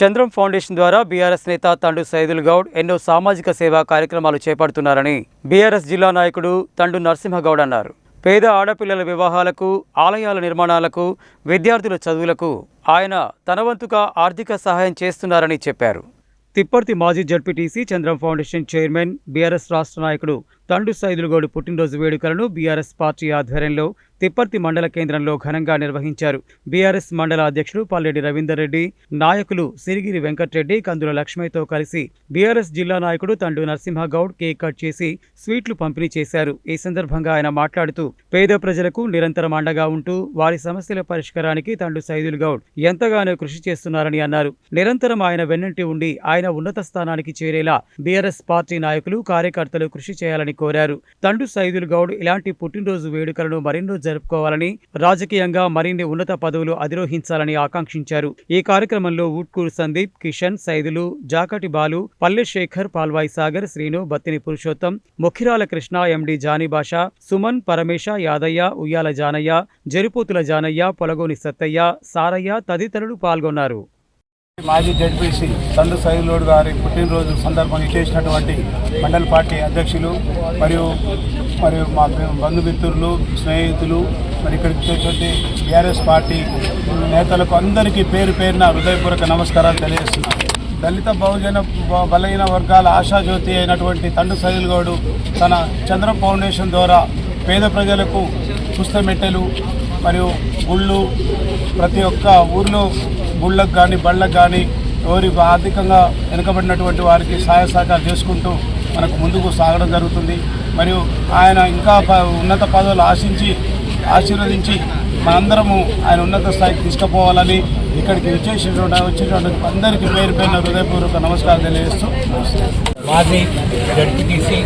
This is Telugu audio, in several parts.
చంద్రం ఫౌండేషన్ ద్వారా బీఆర్ఎస్ నేత తండు సైదుల్ గౌడ్ ఎన్నో సామాజిక సేవా కార్యక్రమాలు చేపడుతున్నారని బీఆర్ఎస్ జిల్లా నాయకుడు తండు నరసింహగౌడ్ అన్నారు. పేద ఆడపిల్లల వివాహాలకు ఆలయాల నిర్మాణాలకు విద్యార్థుల చదువులకు ఆయన తన వంతుగా ఆర్థిక సహాయం చేస్తున్నారని చెప్పారు. తిప్పర్తి మాజీ ZPTC Chandram foundation chairman BRS రాష్ట్ర నాయకుడు తండు సైదులుగౌడు పుట్టినరోజు వేడుకలను బీఆర్ఎస్ పార్టీ ఆధ్వర్యంలో తిప్పర్తి మండల కేంద్రంలో ఘనంగా నిర్వహించారు. బీఆర్ఎస్ మండల అధ్యక్షుడు పల్లెడి రవీందర్ రెడ్డి నాయకులు సిరిగిరి వెంకట్రెడ్డి కందుల లక్ష్మయ్యతో కలిసి బీఆర్ఎస్ జిల్లా నాయకుడు తండు నరసింహగౌడ్ కేక్ కట్ చేసి స్వీట్లు పంపిణీ చేశారు. ఈ సందర్భంగా ఆయన మాట్లాడుతూ పేద ప్రజలకు నిరంతరం అండగా ఉంటూ వారి సమస్యల పరిష్కారానికి తండు సైదుల్ గౌడ్ ఎంతగానో కృషి చేస్తున్నారని అన్నారు. నిరంతరం ఆయన వెన్నంటి ఉండి ఆయన ఉన్నత స్థానానికి చేరేలా బీఆర్ఎస్ పార్టీ నాయకులు కార్యకర్తలు కృషి చేయాలని కోరారు. తండు సైదుల్ గౌడ్ ఇలాంటి పుట్టినరోజు వేడుకలను మరెన్నో జరుపుకోవాలని రాజకీయంగా మరిన్ని ఉన్నత పదవులు అధిరోహించాలని ఆకాంక్షించారు. ఈ కార్యక్రమంలో ఊట్కూరు సందీప్ కిషన్ సైదులు జాకటి బాలు పల్లె శేఖర్ పాల్వాయి సాగర్ శ్రీను బత్తిని పురుషోత్తం ముఖిరాల కృష్ణ ఎండి జానీభాష సుమన్ పరమేశ యాదయ్య ఉయ్యాల జానయ్య జరిపోతుల జానయ్య పొలగోని సత్తయ్య సారయ్య తదితరులు పాల్గొన్నారు. మాజీ జడ్పీసీ తండ్రి సైలోడ్ గారి పుట్టినరోజు సందర్భంగా చేసినటువంటి మండల పార్టీ అధ్యక్షులు మరియు మరియు మా బంధుమిత్రులు స్నేహితులు మరి ఇక్కడికి వచ్చేటువంటి బీఆర్ఎస్ పార్టీ నేతలకు అందరికీ పేరు పేరున హృదయపూర్వక నమస్కారాలు తెలియజేస్తున్నాను దళిత బహుజన బలహీన వర్గాల ఆశాజ్యోతి అయినటువంటి తండ్రి సైల్ గౌడు తన చంద్ర ఫౌండేషన్ ద్వారా పేద ప్రజలకు పుస్తమెట్టెలు మరియు గుళ్ళు ప్రతి ఒక్క ఊర్లో గుళ్ళకు కానీ బళ్ళకు కానీ ఎవరి ఆర్థికంగా వెనుకబడినటువంటి వారికి సహాయ సహకారం చేసుకుంటూ మనకు ముందుకు సాగడం జరుగుతుంది. మరియు ఆయన ఇంకా ప- ఉన్నత పదవులు ఆశించి ఆశీర్వదించి మనందరము ఆయన ఉన్నత స్థాయికి తీసుకుపోవాలని ఇక్కడికి విచ్చేసినటువంటి వచ్చినటువంటి అందరికీ పేరు పేరున హృదయపూర్వక నమస్కారం తెలియజేస్తూ మాజీ జడ్పీటీసీ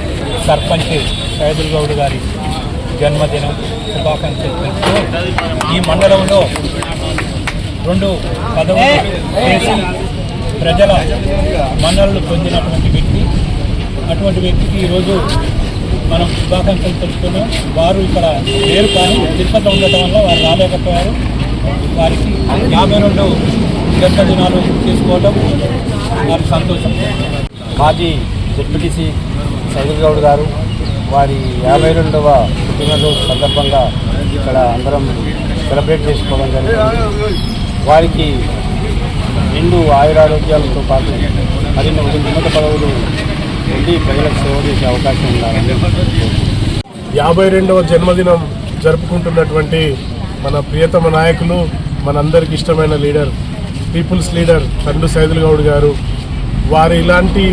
సర్పంచ్ సైదుల్ గౌడ్ గారి జన్మదినం శుభాకాంక్షలు ఈ మండలంలో రెండు పదవులు చేసి ప్రజల మన్ననలు పొందినటువంటి వ్యక్తి. అటువంటి వ్యక్తికి ఈరోజు మనం శుభాకాంక్షలు తెలుపుతున్నాం. వారు ఇక్కడ లేరు కానీ తిరుపతిలో ఉండటం వల్ల వారు రాలేకపోయారు. వారికి యాభై రెండు జన్మదినాలు తీసుకోవడం వారి సంతోషం. మాజీ జడ్పీటీసీ సైదుల్ గౌడ్ గారు వారి యాభై రెండవ పుట్టినరోజు సందర్భంగా ఇక్కడ అందరం సెలబ్రేట్ చేసుకోవడం జరిగింది. వారికి రెండు ఆయురారోగ్యాలతో పాటు మరిన్ని ఉన్నత పదవులు ఉండి ప్రజలకు సేవ చేసే అవకాశం ఉండాలని యాభై రెండవ జన్మదినం జరుపుకుంటున్నటువంటి మన ప్రియతమ నాయకులు మనందరికి ఇష్టమైన లీడర్ పీపుల్స్ లీడర్ తండ్రి సైదుల్ గౌడ్ గారు. వారు ఇలాంటి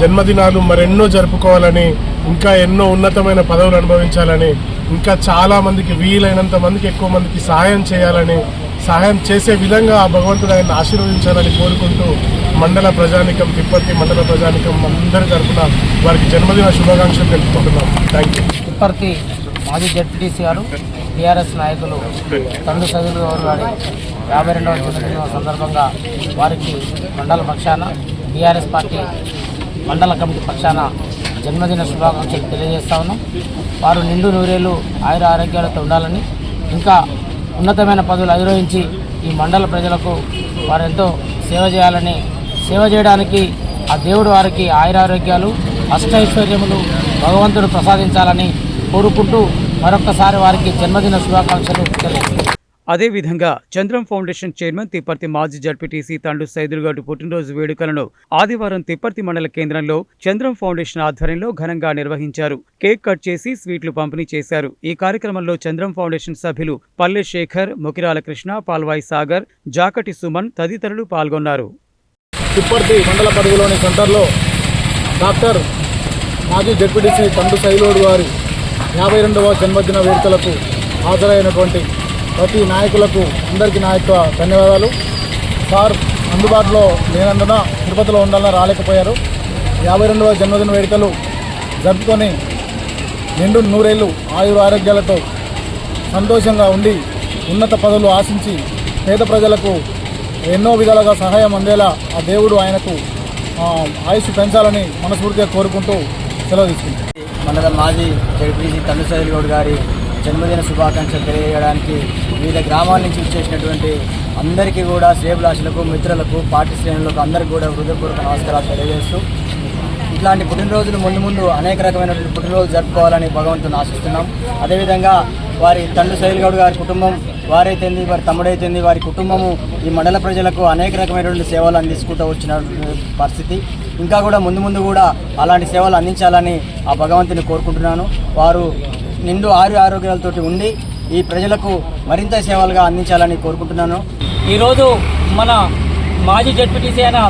జన్మదినాలు మరెన్నో జరుపుకోవాలని ఇంకా ఎన్నో ఉన్నతమైన పదవులు అనుభవించాలని ఇంకా చాలామందికి వీలైనంత మందికి ఎక్కువ మందికి సహాయం చేయాలని సహాయం చేసే విధంగా ఆ భగవంతుడు ఆయన ఆశీర్వదించాలని కోరుకుంటూ మండల ప్రజానికం తిప్పతి మండల ప్రజానికం అందరి తరఫున వారికి జన్మదిన శుభాకాంక్షలు తెలుపుకుంటున్నాం. థ్యాంక్ యూ తిప్పర్తి మాజీ జడ్పీటీసీ గారు టీఆర్ఎస్ నాయకులు తండ్రి సదులు గౌరవ్ గారి యాభై రెండవ జన్మదిన సందర్భంగా వారికి మండల పక్షాన టీఆర్ఎస్ పార్టీ మండల కమిటీ పక్షాన జన్మదిన శుభాకాంక్షలు తెలియజేస్తా ఉన్నాం. వారు నిండు నూరేళ్ళు ఆయుర ఆరోగ్యాలతో ఉండాలని ఇంకా ఉన్నతమైన పదవులు అధిరోహించి ఈ మండల ప్రజలకు వారెంతో సేవ చేయాలని సేవ చేయడానికి ఆ దేవుడు వారికి ఆయురారోగ్యాలు అష్టైశ్వర్యములు భగవంతుడు ప్రసాదించాలని కోరుకుంటూ మరొక్కసారి వారికి జన్మదిన శుభాకాంక్షలు తెలియజేస్తున్నాను అదేవిధంగా చంద్రం ఫౌండేషన్ చైర్మన్ తిప్పర్తి మాజీ జడ్పీటీసీ తండ్రి సైదులుగౌడ్ పుట్టినరోజు వేడుకలను ఆదివారం తిప్పర్తి మండల కేంద్రంలో చంద్రం ఫౌండేషన్ ఆధ్వర్యంలో ఘనంగా నిర్వహించారు. కేక్ కట్ చేసి స్వీట్లు పంపిణీ చేశారు. ఈ కార్యక్రమంలో చంద్రం ఫౌండేషన్ సభ్యులు పల్లె శేఖర్ ముకిరాల కృష్ణ పాల్వాయి సాగర్ జాకటి సుమన్ తదితరులు పాల్గొన్నారు. తిప్పర్తి మండల పరిధిలోని సెంటర్లో డాక్టర్ మాజీ జడ్పీటీసీ తండ్రి సైలోడు గారి యాభై రెండవ జన్మదిన వేడుకలకు హాజరైనటువంటి ప్రతి నాయకులకు అందరికీ నా యొక్క ధన్యవాదాలు. సార్ అందుబాటులో లేనందున తిరుపతిలో ఉండాలని రాలేకపోయారు. యాభై రెండవ జన్మదిన వేడుకలు జరుపుకొని నిండు నూరేళ్ళు ఆయుర ఆరోగ్యాలతో సంతోషంగా ఉండి ఉన్నత పదవులు ఆశించి పేద ప్రజలకు ఎన్నో విధాలుగా సహాయం అందేలా ఆ దేవుడు ఆయనకు ఆయుష్ పెంచాలని మనస్ఫూర్తిగా కోరుకుంటూ సెలవు తీసుకుంటాం మన మాజీ జడ్పీసీ తండ్రి గౌడ్ గారి జన్మదిన శుభాకాంక్షలు తెలియజేయడానికి వివిధ గ్రామాల నుంచి వచ్చేసినటువంటి అందరికీ కూడా శ్రేయభిలాషులకు మిత్రులకు పార్టీ శ్రేణులకు అందరికీ కూడా హృదయపూర్వక నమస్కారాలు తెలియజేస్తూ ఇట్లాంటి పుట్టినరోజులు ముందు ముందు అనేక రకమైనటువంటి పుట్టినరోజులు జరుపుకోవాలని భగవంతుని ఆశిస్తున్నాం. అదేవిధంగా వారి తండ్రి శైలిగౌడ్ గారి కుటుంబం వారైతేంది వారి తమ్ముడైతేంది వారి కుటుంబము ఈ మండల ప్రజలకు అనేక రకమైనటువంటి సేవలు అందించుకుంటూ వచ్చిన పరిస్థితి. ఇంకా కూడా ముందు ముందు కూడా అలాంటి సేవలు అందించాలని ఆ భగవంతుని కోరుకుంటున్నాను. వారు నిండు ఆరు ఆరోగ్యాలతోటి ఉండి ఈ ప్రజలకు మరింత సేవలుగా అందించాలని కోరుకుంటున్నాను. ఈరోజు మన మాజీ జడ్పీటీసీ అయిన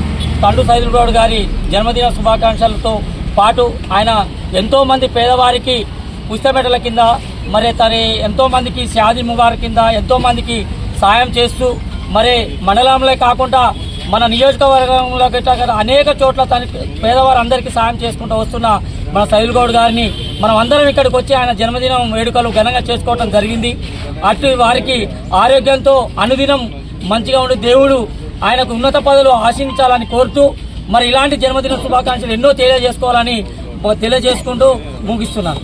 తండు సైదుల్ గౌడ్ గారి జన్మదిన శుభాకాంక్షలతో పాటు ఆయన ఎంతోమంది పేదవారికి పుస్తమెటల కింద మరి తన ఎంతోమందికి షాది ముబార్ కింద ఎంతోమందికి సాయం చేస్తూ మరి మండలంలో కాకుండా మన నియోజకవర్గంలో అనేక చోట్ల తన పేదవారందరికీ సాయం చేసుకుంటూ వస్తున్న మన సైదుల్ గౌడ్ గారిని మనం అందరం ఇక్కడికి వచ్చి ఆయన జన్మదినం వేడుకలు ఘనంగా చేసుకోవడం జరిగింది. అటు వారికి ఆరోగ్యంతో అనుదినం మంచిగా ఉండి దేవుడు ఆయనకు ఉన్నత పదవులు ఆశించాలని కోరుతూ మరి ఇలాంటి జన్మదిన శుభాకాంక్షలు ఎన్నో తెలియజేసుకోవాలని తెలియజేసుకుంటూ ముగిస్తున్నాను.